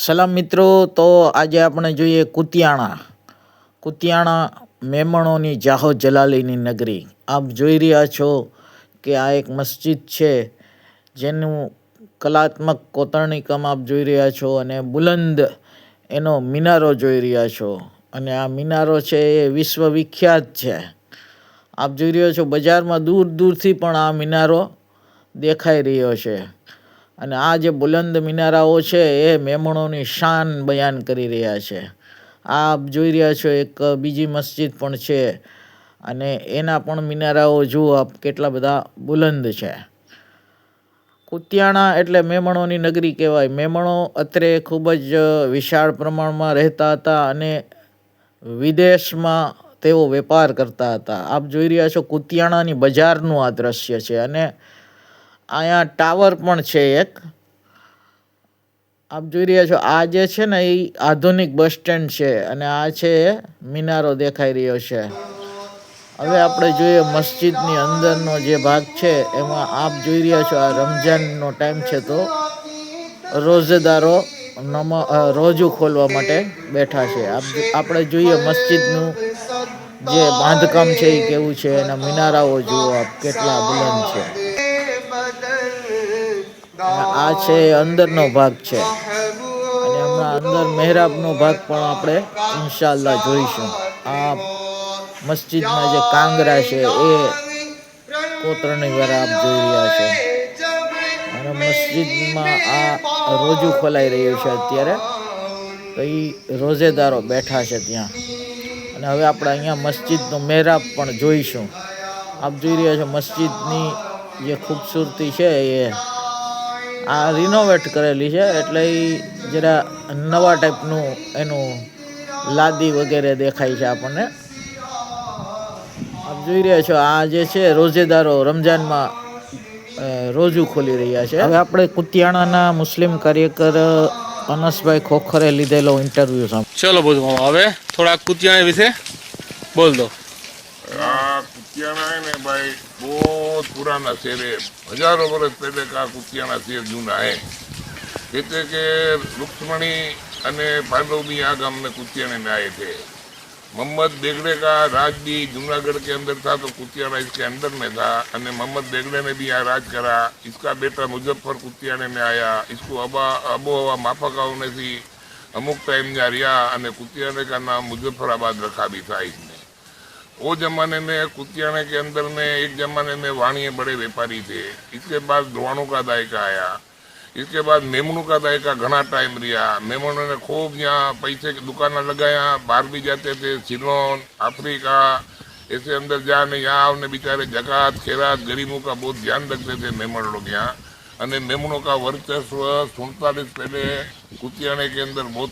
સલામ મિત્રો, તો આજે આપણે જોઈએ કુતિયાણા. કુતિયાણા મેમણોની જાહો જલાલીની નગરી. આપ જોઈ રહ્યા છો કે આ એક મસ્જિદ છે, જેનું કલાત્મક કોતરણી કામ આપ જોઈ રહ્યા છો અને બુલંદ એનો મિનારો જોઈ રહ્યા છો. અને આ મિનારો છે એ વિશ્વ વિખ્યાત છે. આપ જોઈ રહ્યો છો બજારમાં દૂર દૂરથી પણ આ મિનારો દેખાઈ રહ્યો છે. અને આ જે બુલંદ મિનારાઓ છે, એ મેમણોની શાન બયાન કરી રહ્યા છે. આપ જોઈ રહ્યા છો, એક બીજી મસ્જિદ પણ છે અને એના પણ મિનારાઓ, જુઓ આપ કેટલા બધા બુલંદ છે. કુતિયાણા એટલે મેમણોની નગરી કહેવાય. મેમણો અત્રે ખૂબ જ વિશાળ પ્રમાણમાં રહેતા હતા અને વિદેશમાં તેઓ વેપાર કરતા હતા. આપ જોઈ રહ્યા છો, કુતિયાણાની બજારનું આ દ્રશ્ય છે અને અહીંયા ટાવર પણ છે એક. આપ જોઈ રહ્યા છો, આ જે છે ને એ આધુનિક બસ સ્ટેન્ડ છે અને આ છે મિનારો દેખાઈ રહ્યો છે. હવે આપણે જોઈએ મસ્જિદની અંદરનો જે ભાગ છે, એમાં આપ જોઈ રહ્યા છો, આ રમઝાનનો ટાઈમ છે તો રોજેદારો નમ રોજું ખોલવા માટે બેઠા છે. આપ આપણે જોઈએ મસ્જિદનું જે બાંધકામ છે એ કેવું છે, એના મિનારાઓ જુઓ આપ, કેટલા બુલંદ છે. આ છે અંદરનો ભાગ છે. અને હમણાં અંદર મહેરાબનો ભાગ પણ આપણે ઇન્શાલ્લાહ જોઈશું. આ મસ્જિદના જે કાંગરા છે એ કોતરણી વાર આપ જોઈ રહ્યા છો. અને મસ્જિદમાં આ રોજુ ખોલાઈ રહ્યું છે અત્યારે. તો એ રોજેદારો બેઠા છે ત્યાં. અને હવે આપણે અહીંયા મસ્જિદનો મહેરાબ પણ જોઈશું. આપ જોઈ રહ્યા છો મસ્જિદની જે ખૂબસૂરતી છે એ આ રિનોવેટ કરેલી છે એટલે એ જરા નવા ટાઈપનું એનું લાદી વગેરે દેખાય છે આપણને. આપ જોઈ રહ્યા છો આ જે છે રોજેદારો રમજાનમાં રોજુ ખોલી રહ્યા છે. હવે આપણે કુતિયાણાના મુસ્લિમ કાર્યકર અનસભાઈ ખોખરે લીધેલો ઇન્ટરવ્યુ સામે ચલો બધું હવે થોડા કુતિયાણા વિશે બોલ દો. કુતિયાણા ભાઈ, બહુ પુરાના શેરે. હજારો વર્ષ પહેલે આ કુતિયાણા શેર જૂના હે. એટલે કે રુક્ષ્મણી અને પાંડવની આ ગામને કુતિયાણે में आए थे मोहम्मद बेगड़े का राज भी जूनागढ़ के अंदर था तो कुतियाड़ा इसके થા. અને મોહમ્મદ બેગડે ને બી આ રાજ કરા. इसका બેટા મુઝફ્ફર કુતિયાણે में आया इसको अबा अबोहवा माफकाओं ने અમુક ટાઈમ જ્યાં રહ્યા. અને કુતિયાણે કા નામ मुजफ्फराबाद रखा भी થાય. इसमें वो जमाने में कुतियाने के अंदर में एक जमाने में वाणिये बड़े व्यापारी थे इसके बाद द्रोणों का दायका आया इसके बाद मेमनों का दायका घना टाइम रिया मेमनों ने खूब यहाँ पैसे की दुकान लगाया बाहर भी जाते थे सिलोन अफ्रीका ऐसे अंदर जाने यहाँ આવને बेचारे जकात खेरात गरीबों का बहुत ध्यान रखते थे मेमन लोग यहाँ અને मेमनों का वर्चस्व सुनतालीस पहले कुतियाने के अंदर बहुत